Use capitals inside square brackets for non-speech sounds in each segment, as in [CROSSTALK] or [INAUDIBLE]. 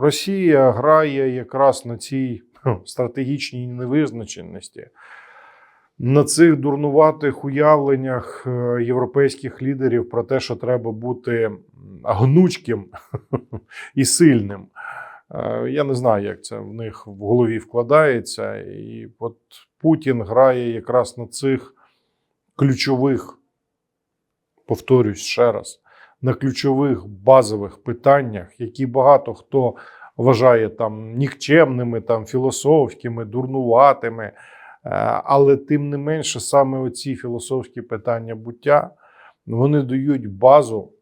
Росія грає якраз на цій стратегічній невизначеності, на цих дурнуватих уявленнях е, європейських лідерів про те, що треба бути гнучким [LAUGHS] і сильним. Е, Я не знаю, як це в них в голові вкладається. І от Путін грає якраз на цих ключових, повторюсь ще раз, на ключових базових питаннях, які багато хто вважає там нікчемними, там філософськими, дурнуватими. Е, Але тим не менше, саме оці філософські питання буття вони дають базу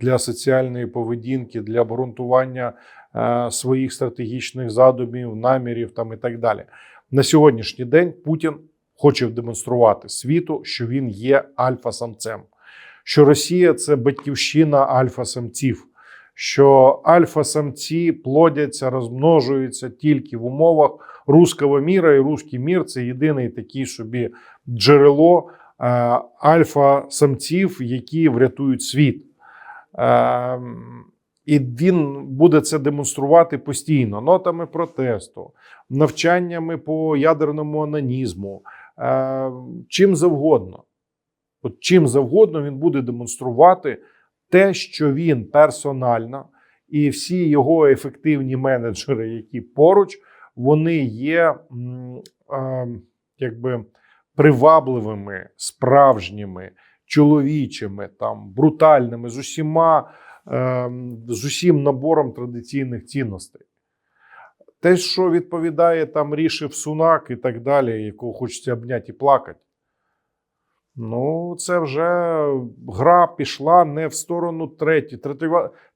для соціальної поведінки, для обґрунтування е, своїх стратегічних задумів, намірів там і так далі. На сьогоднішній день Путін хоче демонструвати світу, що він є альфа-самцем, що Росія це батьківщина альфа-самців, що альфа-самці плодяться, розмножуються тільки в умовах руського міра, і руський мір це єдиний такий собі джерело е, альфа-самців, які врятують світ. Е, і він буде це демонструвати постійно нотами протесту, навчаннями по ядерному анонізму, е, чим завгодно. От чим завгодно він буде демонструвати те, що він персонально і всі його ефективні менеджери, які поруч, вони є е, якби привабливими, справжніми, чоловічими, там брутальними, з усіма е, з усім набором традиційних цінностей. Те, що відповідає там рішив Сунак і так далі, якого хочеться обняти і плакати. Ну, це вже гра пішла не в сторону третій.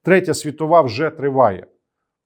Третя, світова вже триває.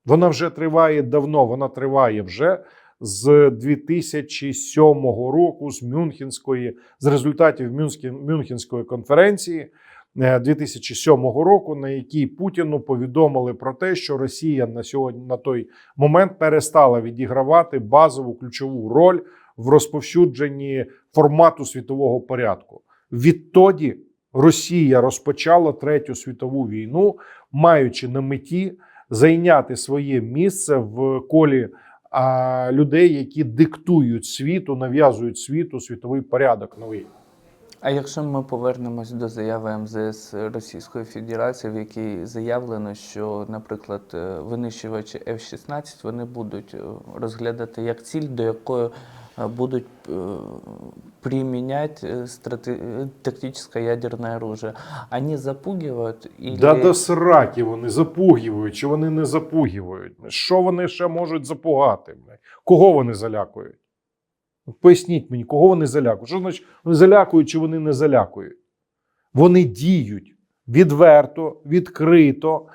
Вона вже триває давно, вона триває вже з 2007 року, з Мюнхенської, з результатів Мюнхенської конференції 2007 року, на якій Путіну повідомили про те, що Росія на сьогодні на той момент перестала відігравати базову ключову роль в розповсюдженні формату світового порядку. Відтоді Росія розпочала третю світову війну, маючи на меті зайняти своє місце в колі а, людей, які диктують світу, нав'язують світу світовий порядок новий. А якщо ми повернемось до заяви МЗС Російської Федерації, в якій заявлено, що, наприклад, е, винищувачі F-16 вони будуть е, розглядати як ціль, до якої е, будуть применять э, тактическое ядерное оружие. Они запугивают или... Да до сраки вони запугівають, чи вони не запугівають. Що вони ще можуть запугати? Кого вони залякують? Поясніть мені, кого вони залякують? Що значить вони залякують, чи вони не залякують? Вони діють відверто, відкрито,